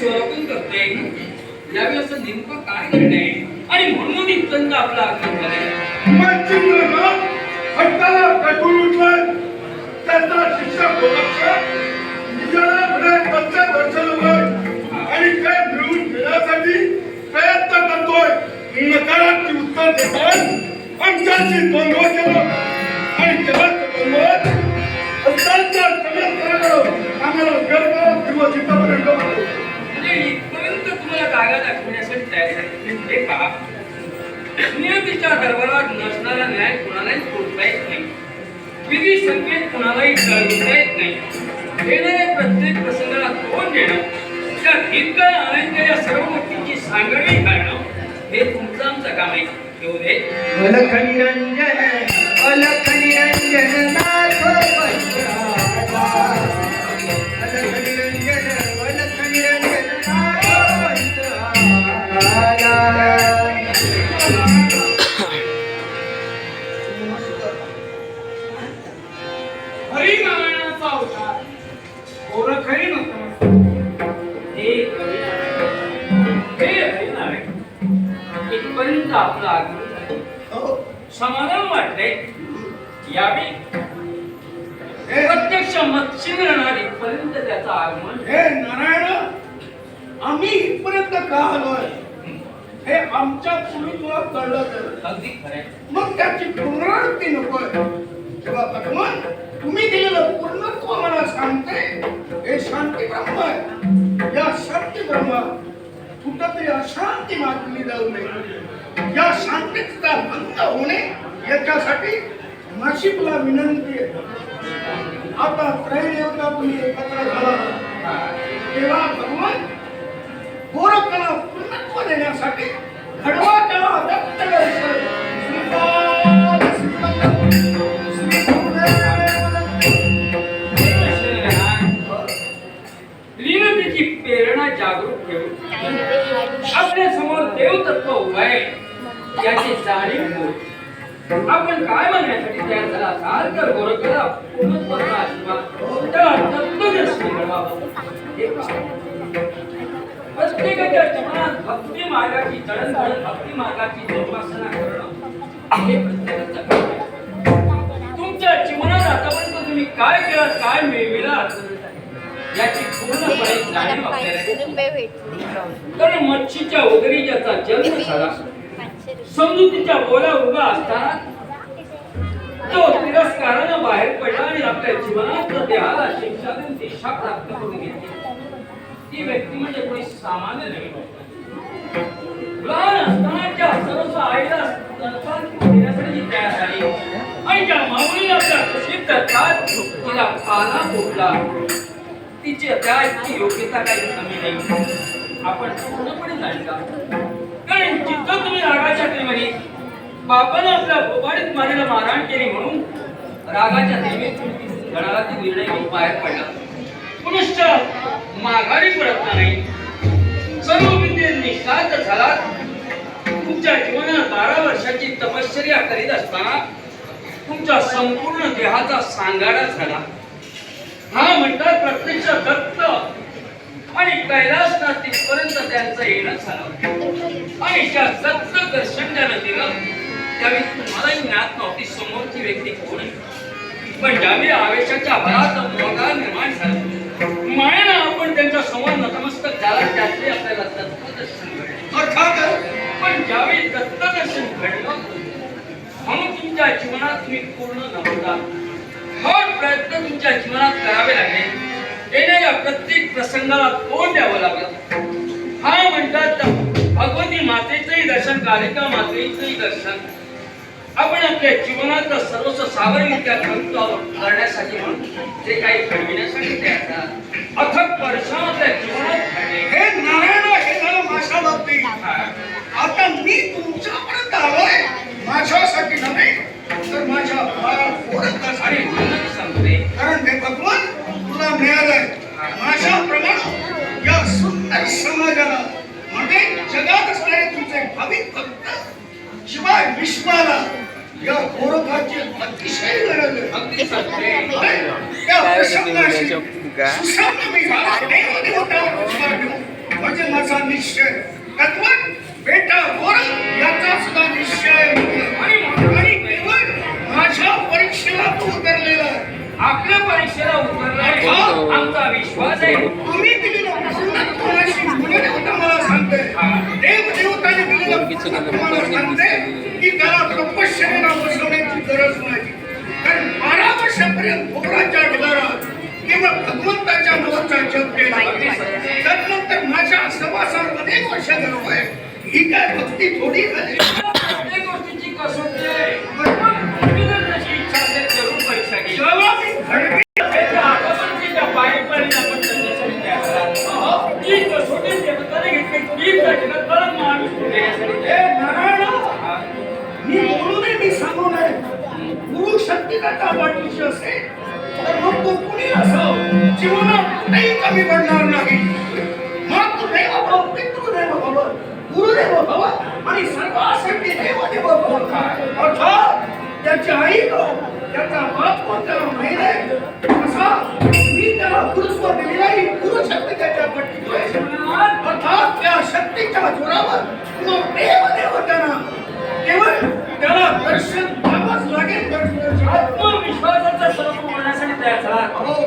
देहाचं करते. यावेळी असं नेमकं काय घडलंय? आणि म्हणून इथपर्यंत आपला आगमन झालंय. हट्टाला पेटून उठलाय आणि ते मिळवून घेण्यासाठी प्रयत्न करतोय. नकाराची उत्तर देतात आमच्याशी द्वंद्व तुम्हाला जागा दाखवण्यासाठी तयार झाले. हे पहा. नियतीच्या दरबारात नसणारा न्याय कुणालाही पोचता येत नाही. विधी संकेत कुणालाही कळविता येत नाही. येणाऱ्या प्रत्येक प्रसंगाला तोंड देणं त्या ठिकाण आनंद या सर्व गोष्टींची सांगणी घालणं हे तुमचं आमचं काम आहे. येऊ दे. अलख निरंजन अलख निरंजन इथपर्यंत आपलं आगमन झालं. हो. समाधान वाटले यावेळी प्रत्यक्ष मच्छिंद्रनाथ इथपर्यंत त्याचं आगमन हे नारायण आम्ही इथपर्यंत का आलोय? हे आमच्या पूर्वी तुला कळलं तर. अगदी खरंय. मग त्याची पुनरावृत्ती नकोय तेव्हा भगवान तुम्ही दिलेलं पूर्णत्व मला सांगते हे शांती ब्रह्म आहे. या शांती ब्रह्म कुठंतरी अशांती मागली जाऊ नये. या शांतीचा भंग होणे याच्यासाठी नाशिकला विनंती आहे. आता त्रैदेवता तुम्ही एकत्र झाला. तेव्हा भगवान गोरखला पूर्णत्व देण्यासाठी झाला असाल तर गोरखला पूर्णत्वाचा आशीर्वाद त्याला तत्वदर्शी घडवावं. हे प्रत्येकाच्या जीवनात भक्ती मार्गाची जडणघडण भक्ती मार्गाची जोपासना करणं हे प्रत्येकाचं काम तुमच्या जीवनात आतापर्यंत तुम्ही काय केलं काय मिळविलात याची पूर्णपणे जाणीव आपल्याला कारण मच्छीच्या उदरी ज्याचा जन्म झाला. समजुतीच्या बोला उभा असताना तो बाहेर पडला आणि आपल्या जीवनात देहाला शिक्षा देऊन दिशा प्राप्त करून घेतली ती व्यक्ती म्हणजे कोणी सामान्य नाही. लहान असताना सर्व आईला देण्यासाठी तयार झाली. आणि आपल्या कुशीत धरतात तिला पाला तिची त्या इतकी योग्यता काही कमी नाही. आपण पूर्णपणे जाणता. कारण जिथं तुम्ही रागाच्या प्रेमाने बापाने आपल्या बोबाडीत मारेला मारहाण केली म्हणून रागाच्या नेहमीत गणाला निर्णय घेऊन बाहेर पडला. पुनश्च माघारी परतला नाही. सर्व विद्ये निष्णात झाला. तुमच्या जीवनात बारा वर्षाची तपश्चर्या करीत असताना तुमच्या संपूर्ण देहाचा सांगाडा झाला. हा म्हणतात प्रत्यक्ष दत्त आणि कैलासनाथ तिथपर्यंत त्यांचं येणं झालं. आणि त्या दत्त दर्शन ज्यानं दिलं त्यावेळी तुम्हालाही ज्ञात नव्हती समोरची व्यक्ती कोण आहे. ज्यावेळी आवेशाच्या भरात मोगा निर्माण झाला. मायेनं आपण त्यांच्यासमोर नतमस्तक झाला त्यातले आपल्याला दत्तदर्शन घडलं. अर्थात? पण ज्यावेळी दत्तदर्शन घडलं म्हणून तुमच्या जीवनात तुम्ही पूर्ण नव्हता. हर प्रयत्न तुमच्या जीवनात करावे लागले. येणाऱ्या प्रत्येक प्रसंगाला तोंड द्यावं लागलं. हा म्हणतात भगवती मातेचंही दर्शन कालिका मातेचंही दर्शन. आपण आपल्या जीवनाचा सर्वस्व सावरित्या विचार करण्यासाठी म्हणून ते काही घडविण्यासाठी ते आता अथक परिश्रम जीवनात हे नारायण हे झालं माझ्या बाबतीत. आता मी तुमच्यापर्यंत आलोय माझ्यासाठी नव्हे तर माझ्या आणि सांगते. कारण मी भगवान तुला मिळालंय. माझ्याप्रमाणे या सुंदर समाजाला म्हणजे जगात असणारे तुमचे भावी भक्त शिवाय विश्वाला झाला. देवदेवतावर विश्वास ठेवून. म्हणजे माझा निश्चय. तत्वात बेटा गोर याचा सुद्धा निश्चय आणि आणि केवळ माझ्या परीक्षेला तू उतरलेला आहे. आपल्या परीक्षेला उतरणार आमचा विश्वास आहे. तुम्ही दिलेलं प्रसंगात कोणाशी मला सांगते त्याला तपश्चर्याला बसवण्याची गरज नाही. कारण बारा वर्षापर्यंत पोराच्या ढगारात केवळ भगवंताच्या नावाचा जप केला. त्यानंतर माझ्या सभासात अनेक वर्ष घडवाय ही काय भक्ती थोडी झाली? कमी पडणार नाही. मग तू देव भव पितृदेव भव गुरुदेव भव आणि सर्वासाठी देव देव भव अर्थात त्याची आई कोण त्याचा बाप कोण त्याला माहीत आहे. असा मी त्याला गुरुत्व दिलेला गुरु शक्ती त्याच्या आहे. अर्थात त्या शक्तीच्या जोरावर देव देव त्यांना केवळ त्याला दर्शन द्यावंच लागेल. आत्मविश्वासाचा सर्व होण्यासाठी तयार झाला. हो.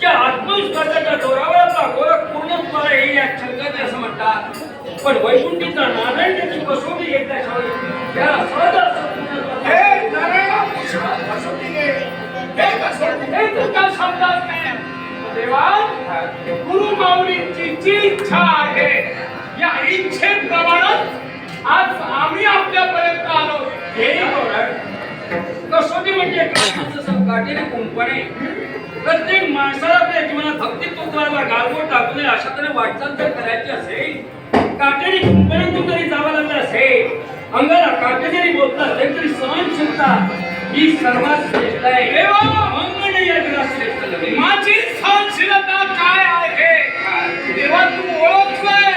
त्या आत्मविश्वासाच्या जोरावर आपला गोरख पूर्ण तुम्हाला येईल या शंकाने असं म्हणतात. पण वैकुंठीचा नारायण त्याची कसोटी एकदा शाळेत त्याला सहज देवा गुरु माऊलींची इच्छा आहे या इच्छेप्रमाणेच आज आम्ही आपल्यापर्यंत आलो. हे कसोटी म्हणजे जसं काटेरी कुंपणे. प्रत्येक माणसाला आपल्या जीवनात भक्ती तुमचा गालबोट टाकू नये अशा तऱ्हे वाटचाल जर करायची असेल काटेरी कुंपणातून जरी जावं लागलं असेल अंगाला काटे जरी बोलत असेल तरी सहनशीलता ही सर्वात श्रेष्ठ आहे. नाही या जगात श्रेष्ठ नव्हे. माझी सहनशीलता काय आहे? देवा तू ओळखलंय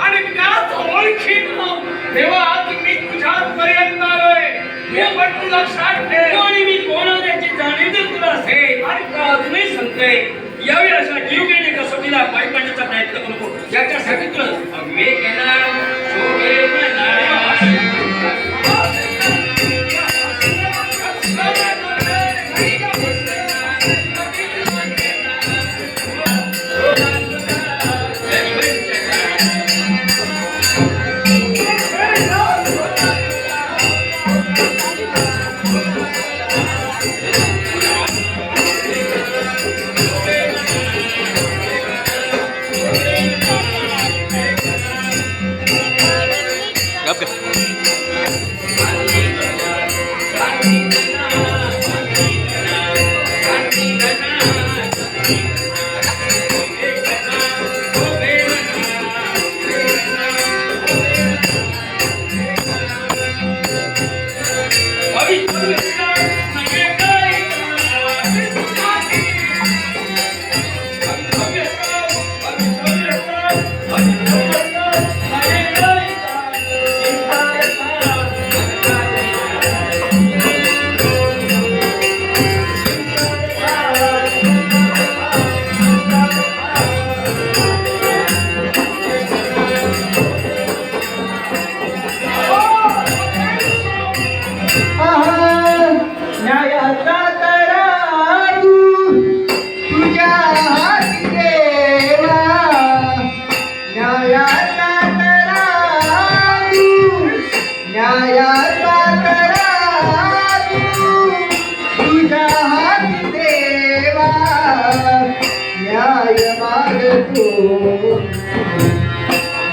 आणि त्याच ओळखीनं देवा आज मी तुझ्याच पर्यंत आलोय. हे पण तू लक्षात ठेव आणि मी कोण आहे याची जाणीव जर तुला असेल आणि तुला अजूनही सांगतोय यावेळी अशा जीवघेणी कसोटीला पाय पाडण्याचा प्रयत्न करू नको. याच्यासाठी तुला विवेक येणार आहा, न्याय मागतो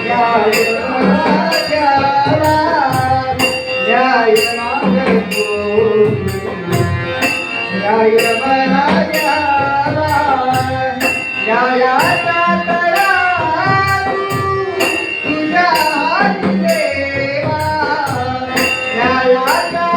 न्याय न्याय मागतो न्याय मला न्यायाचा तुझ्या देवा न्यायाचा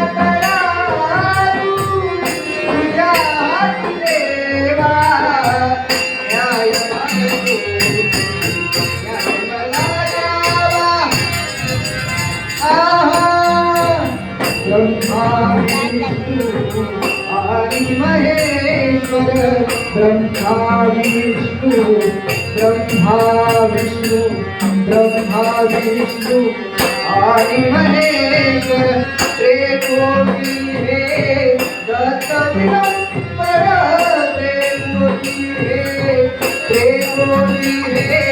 ब्रह्मा विष्णू ब्रह्मा विष्णू ब्रह्मा महेश्वर हे दत्त त्रिकोटी हे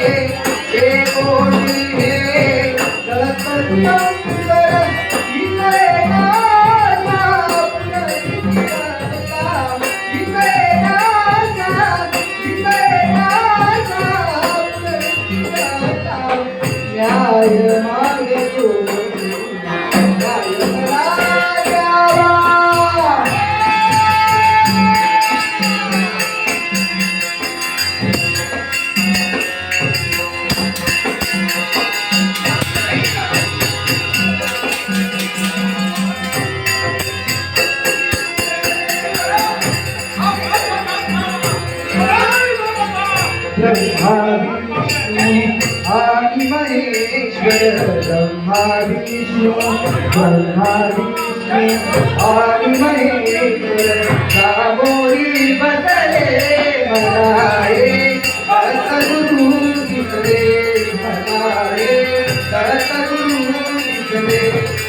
ब्रह्मा विष्णू ब्रह्मा विष्णू आणि महेश्वर सामोरी बसले मनाळे सद्गुरु दिसले मनाळे सद्गुरु दिसले